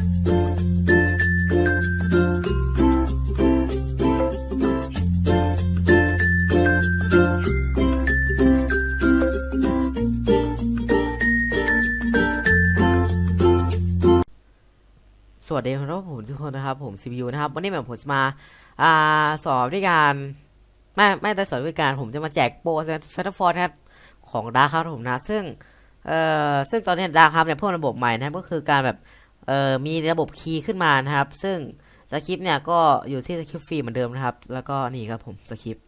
สวัสดีครับผมทุกคนนะครับผม CPU นะครับวันนี้แบบผมจะมาอ่าสอนวิธีการไม่ไม่ได้สอนวิธีการผมจะมาแจกโปรแฟตฟอร์นะครับของดาร์ครับผมนะ ซึ่งเอ่อซึ่งตอนนี้ดาร์ครับเนี่ยเพิ่มระบบใหม่นะก็คือการแบบ เอ่อมีระบบคีย์ขึ้นมานะครับ ซึ่งสคริปต์เนี่ยก็อยู่ที่สคริปต์ฟรีเหมือนเดิมนะครับ แล้วก็นี่ครับผมสคริปต์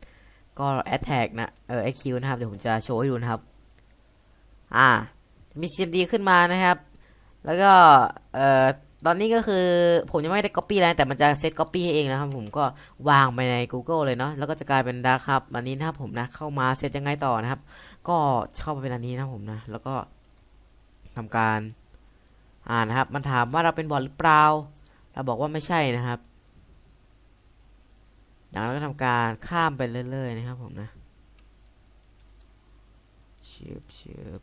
ก็ attack นะเออ IQ นะครับเดี๋ยวผมจะโชว์ให้ดูนะครับ อ่า มี CMD ขึ้นมานะครับ แล้วก็เอ่อตอนนี้ก็คือผมยังไม่ได้ copy อะไรแต่มันจะเซต copy ให้เองนะครับ ผมก็วางไปใน Google เลยเนาะแล้วก็จะกลายเป็นดาร์ครับอันนี้นะครับผมนะเข้ามาเซตยังไงต่อนะครับ ก็เข้าไปเป็นอันนี้นะผมนะ แล้วก็ทำการ อ่านะครับ มันถามว่าเราเป็นบอทหรือเปล่า เราบอกว่าไม่ใช่นะครับจากนั้นก็ทำการข้ามไปเรื่อยๆนะครับผมนะชิบชิบ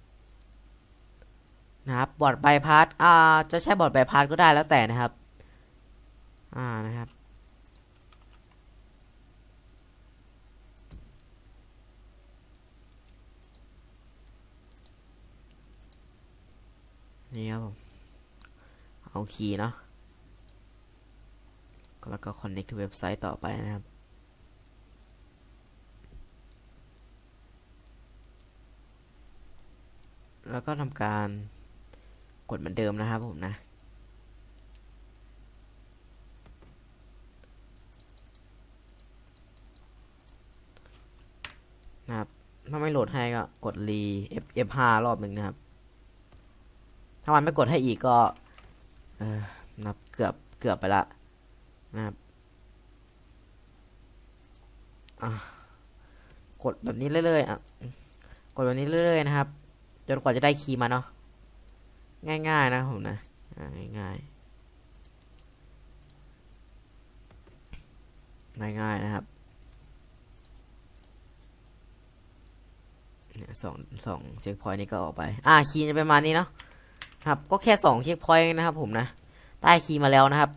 นะครับบอร์ดใบพัดอ่าจะใช้บอร์ดใบพัดก็ได้แล้วแต่นะครับ อ่านะครับนี่ครับผม เอาคีย์เนาะแล้วก็ connect to เว็บไซต์ต่อไปนะครับ แล้วก็ทำการกดเหมือนเดิมนะครับผมนะ นะครับ ถ้าไม่โหลดให้ก็กดรี F F5 รอบหนึ่งนะครับ ถ้ามันไม่กดให้อีกก็ นับเกือบเกือบไปละนะครับกดแบบนี้เรื่อยๆอะกดแบบนี้เรื่อยๆนะครับ จนกว่าจะได้คีย์มาเนาะง่าย ๆ นะผมนะง่ายๆง่ายๆนะครับสองสองเช็คพอยต์นี้ก็ออกไป อ่าคีย์จะประมาณนี้เนาะ ครับก็แค่สองเช็คพอยต์นะครับผมนะได้คีย์มาแล้วนะครับ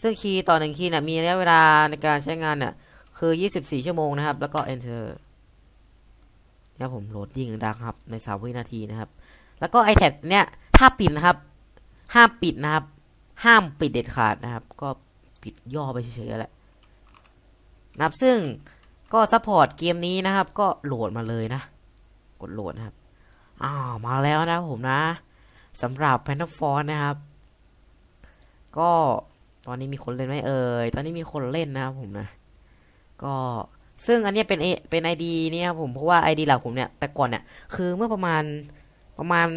ซึ่งคีย์ต่อหนึ่งคีย์เนี่ยมีระยะเวลาในการใช้งานเนี่ยคือ 24 ชั่วโมงนะครับ แล้วก็ enter เนี่ยผมโหลดยิ่งดังครับ ใน3วินาทีนะครับ แล้วก็ iTag เนี่ยถ้าปิดนะครับ ห้ามปิดนะครับ ห้ามปิดเด็ดขาดนะครับ ก็ปิดย่อไปเฉยๆแหละนะครับ ซึ่งก็ซัพพอร์ตเกมนี้นะครับ ก็โหลดมาเลยนะ กดโหลดนะครับ อ้าว มาแล้วนะผมนะ สำหรับ p a n t a f o r นะครับ ก็ตอนนี้มีคนเล่นไหมเอ่ย ตอนนี้มีคนเล่นนะครับผมนะ ก็ซึ่งอันนี้เป็นเป็น ID เนี่ยครับผมเพราะว่า ID หลักผมเนี่ยแต่ก่อนเนี่ยคือเมื่อประมาณประมาณ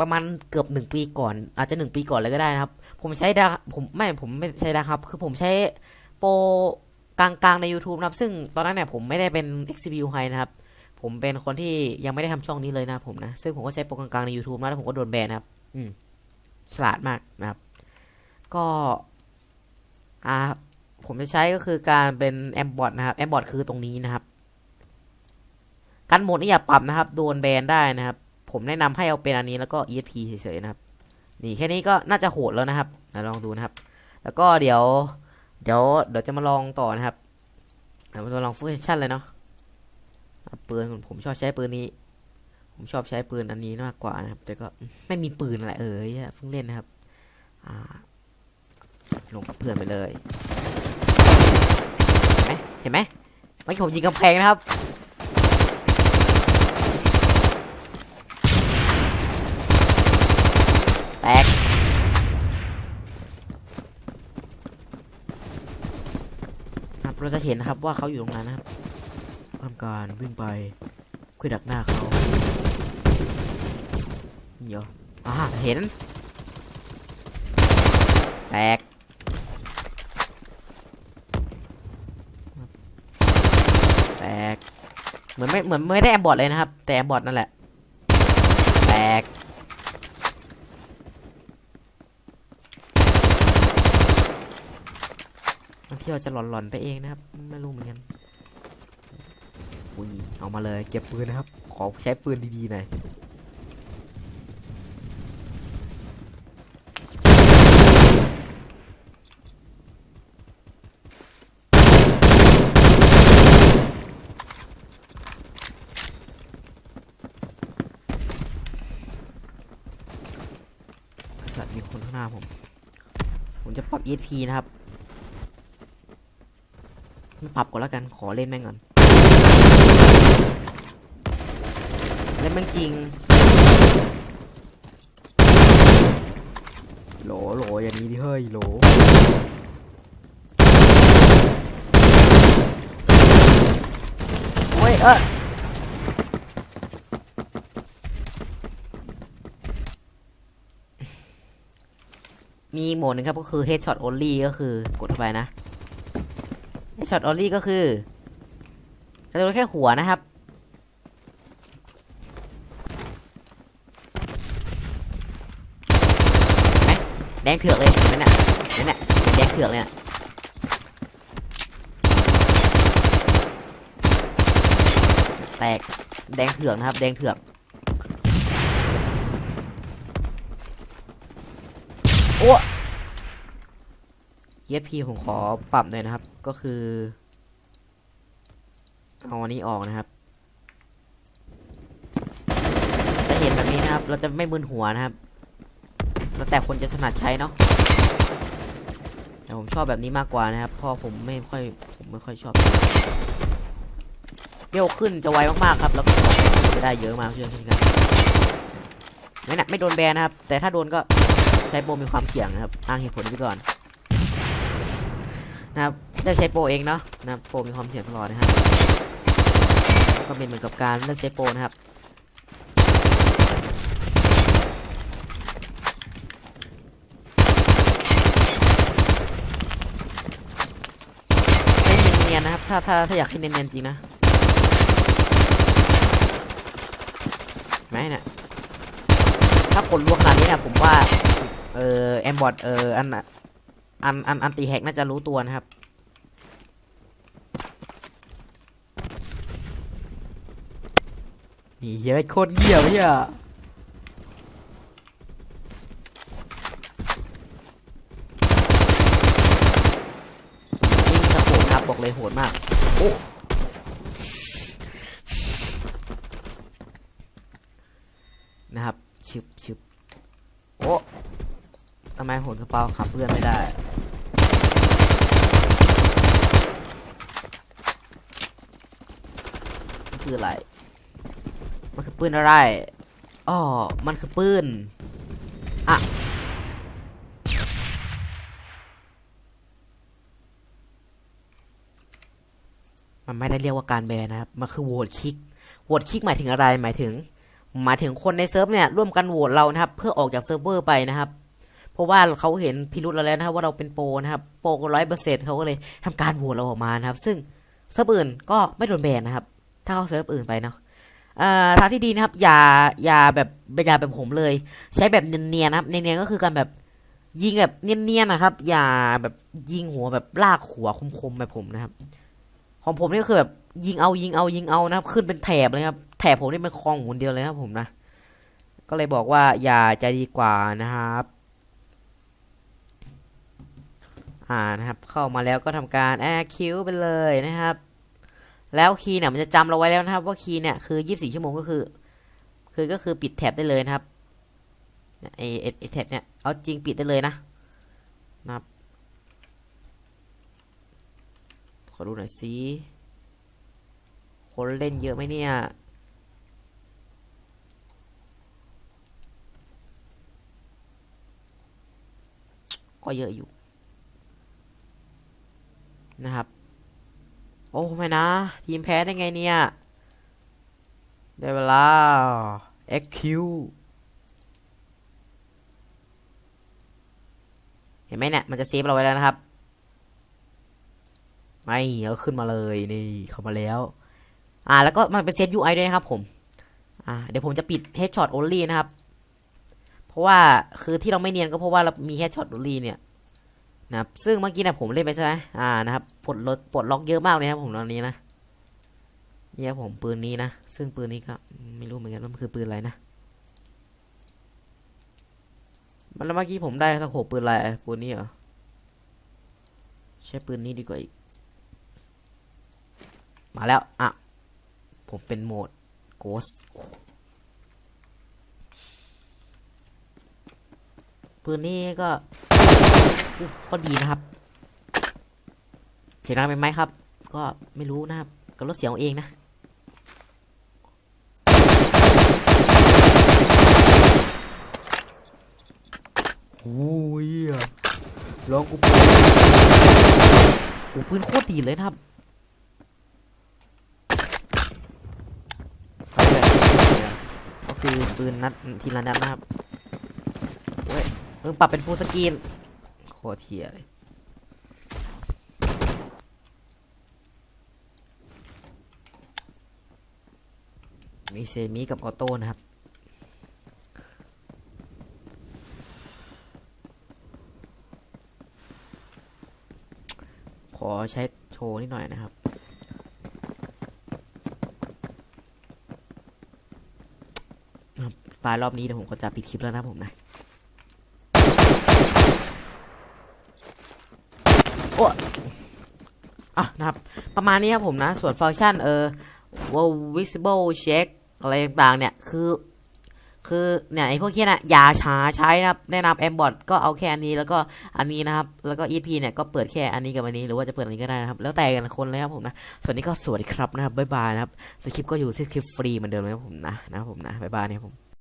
ประมาณเกือบหนึ่งปีก่อน อาจจะหนึ่งปีก่อนเลยก็ได้นะครับ ผมใช้ดาผมไม่ผมไม่ใช้ดาครับ คือผมใช้โปรกลางๆใน YouTube นะครับ ซึ่งตอนนั้นเนี่ยผมไม่ได้เป็น XCBU High นะครับ ผมเป็นคนที่ยังไม่ได้ทำช่องนี้เลยนะผมนะ ซึ่งผมก็ใช้โปรกลางใน YouTube นะแล้วผมก็โดนแบนนะครับ อืมฉลาดมากนะครับ ก็ อ่า ผมจะใช้ก็คือการเป็นแอมบอทนะครับแอมบอทคือตรงนี้นะครับกันหมดนี่อย่าปรับนะครับ โดนแบนได้นะครับ ผมแนะนำให้เอาเป็นอันนี้แล้วก็ ESP เฉยๆนะครับ นี่แค่นี้ก็น่าจะโหดแล้วนะครับลองดูนะครับ แล้วก็เดี๋ยว เดี๋ยว เดี๋ยวจะมาลองต่อนะครับเดี๋ยวมาลองฟูลชั่นเลยเนาะ ปืนผมชอบใช้ปืนนี้ ผมชอบใช้ปืนอันนี้มากกว่านะครับ แต่ก็ไม่มีปืนอะไรเออเพิ่งเล่นนะครับอ่าลงกับเพื่อนไปเลยเห็นไหมเห็นไหมไม่ผมยิงกำแพงนะครับแตกครับเราจะเห็นนะครับว่าเขาอยู่ตรงนั้นนะครับ ทำการวิ่งไปคุยดักหน้าเขาเดี๋ยวอ่าเห็น แตกแตกเหมือนไม่เหมือนไม่ได้แอมบอดเลยนะครับ แต่แอมบอดนั่นแหละ แตกบางทีเราจะหลอนๆไปเองนะครับ ไม่รู้เหมือนกัน อุ้ยเอามาเลยเก็บปืนนะครับ ขอใช้ปืนดีๆหน่อยสัตมีคนข้างหน้าผม ผมจะปรับ ESP นะครับ ปรับก่อนแล้วกัน ขอเล่นแม่งก่อน เล่นแม่งจริง โหลโหลอย่างนี้ดิเฮ้ยโหลโอ้ยเออมีอีกโหมดหนึ่งครับก็คือ headshot only ก็คือกดเข้าไปนะ headshot only ก็คือจะโดนแค่หัวนะครับ แดงเถือกเลยเห็นไหมเนี่ยเห็นไหมเนี่ยแดงเถือกเลยอะแตกแดงเถือกนะครับ แดงเถือกโอ้เยพีผมขอปรับหน่อยนะครับ ก็คือเอาอันนี้ออกนะครับ จะเห็นแบบนี้นะครับ เราจะไม่มึนหัวนะครับ แล้วแต่คนจะถนัดใช้เนาะแต่ผมชอบแบบนี้มากกว่านะครับเพราะผมไม่ค่อยผมไม่ค่อยชอบเบี้ยวขึ้นจะไวมากๆครับแล้วก็จะได้เยอะมากเช่นกันไม่นะไม่โดนแบนนะครับ แต่ถ้าโดนก็ใช้โปรมีความเสี่ยงนะครับอ้างเหตุผลไปก่อนนะครับเลือกใช้โปรเองเนาะนะครับโปรมีความเสี่ยงตลอดนะครับก็เป็นเหมือนกับการเลือกใช้โปรนะครับ ให้เนียนๆนะครับ ถ้าถ้าถ้าอยากให้เนียนๆจริงนะไหมเนี่ยถ้าผลลวงขนาดนี้เนี่ยผมว่า เออแอมบอดเอออันอันอันอันตีแฮกน่าจะรู้ตัวนะครับนี่เหี้ยโคตรเหี้ยเหี้ยยิงสะโขบครับบอก เลยโหดมากโอ้นะครับชึบชึบโอ้ทำไมโหนกระเป๋าขับเพื่อนไม่ได้มันคืออะไร มันคือปืนอะไร อ๋อ มันคือปืน อะ มันไม่ได้เรียกว่าการแบนนะครับ มันคือโหวตคิก โหวตคิกหมายถึงอะไร หมายถึง หมายถึงคนในเซิร์ฟเนี่ยร่วมกันโหวตเรานะครับ เพื่อออกจากเซิร์ฟเวอร์ไปนะครับ เพราะว่าเขาเห็นพิรุธเราแล้วนะครับว่าเราเป็นโปรนะครับ โปรร้อยเปอร์เซ็นต์เขาก็เลยทำการโหวตเราออกมานะครับ ซึ่งเซิร์ฟอื่นก็ไม่โดนแบนนะครับ ถ้าเขาเซิร์ฟอื่นไปเนาะเอ่อทางที่ดีนะครับ อย่า อย่าแบบอย่าแบบผมเลย ใช้แบบเนียนๆนะครับ เนียนๆก็คือการแบบยิงแบบเนียนๆนะครับ อย่าแบบยิงหัวแบบลากหัวคมๆแบบผมนะครับ ของผมนี่ก็คือแบบยิงเอายิงเอายิงเอานะครับ ขึ้นเป็นแถบเลยครับ แถบผมนี่เป็นคลองหมุนเดียวเลยครับผมนะ ก็เลยบอกว่าอย่าจะดีกว่านะครับ อ่านะครับ เข้ามาแล้วก็ทำการแอร์คิวไปเลยนะครับ แล้วคีย์เนี่ยมันจะจำเราไว้แล้วนะครับ ว่าคีย์เนี่ยคือ24ชั่วโมงก็คือ คือก็คือปิดแท็บได้เลยนะครับไอไอ้ไอแท็บเนี่ยเอาจริงปิดได้เลยนะนะครับข อดูหน่อยสิคนเล่นเยอะไหมเนี่ย ก็เยอะอยู่ นะครับ โอ้ไม่นะ ทีมแพ้ได้ไงเนี่ย ได้เวลา XQ เห็นไหมเนี่ย มันจะเซฟเราไว้แล้วนะครับ ไม่เอาขึ้นมาเลยนี่เข้ามาแล้ว อ่าแล้วก็มันเป็นเซฟ UI ด้วยนะครับผม อ่าเดี๋ยวผมจะปิด Headshot Only นะครับ เพราะว่าคือที่เราไม่เนียนก็เพราะว่าเรามี Headshot Only เนี่ยนะครับซึ่งเมื่อกี้นะผมเล่นไปใช่ไหมอ่านะครับปลดล็อกปลดล็อกเยอะมากเลยครับผมตอนนี้นะนี่ครับผมปืนนี้นะซึ่งปืนนี้ก็ไม่รู้เหมือนกันว่ามันคือปืนอะไรนะมันแล้วเมื่อกี้ผมได้สโคปปืนอะไรปืนนี้เหรอใช้ปืนนี้ดีกว่าอีก มาแล้ว อะ ผมเป็นโหมด Ghost ปืนนี้ก็ก็ดีนะครับ เสียงดังไปไหมครับ ก็ไม่รู้นะครับก็ลดเสียงเอาเองนะโอ้ยลองกูปืนโอ้ปืนโคตรดีเลยนะครับเอาเลยก็ คือปืนนัดทีละนัดนะครับเว้ยเพิ่งปรับเป็นฟูลสกรีนโคตรเทียเลยมีเซมิกับออโต้นะครับขอใช้โชว์นิดหน่อยนะครับ ครับ ตายรอบนี้เดี๋ยวผมก็จะปิดคลิปแล้วนะผมนะ โอ้อะนะครับ ประมาณนี้ครับผมนะ ส่วนฟังก์ชันเออ visible check อะไรต่างๆ เนี่ย คือ คือเนี่ยไอพวกนี้นะอย่าช้าใช้นะครับ แนะนำแอมบอดก็เอาแค่อันนี้แล้วก็อันนี้นะครับ แล้วก็ EP เนี่ยก็เปิดแค่อันนี้กับอันนี้หรือว่าจะเปิดอันนี้ก็ได้นะครับ แล้วแต่กันคนเลยครับผมนะ ส่วนนี้ก็สวัสดีครับนะครับบ๊ายบายนะครับสคริปต์ก็อยู่ที่คลิปฟรีเหมือนเดิมนะครับผมนะนะครับผมนะบ๊ายบายนะครับผม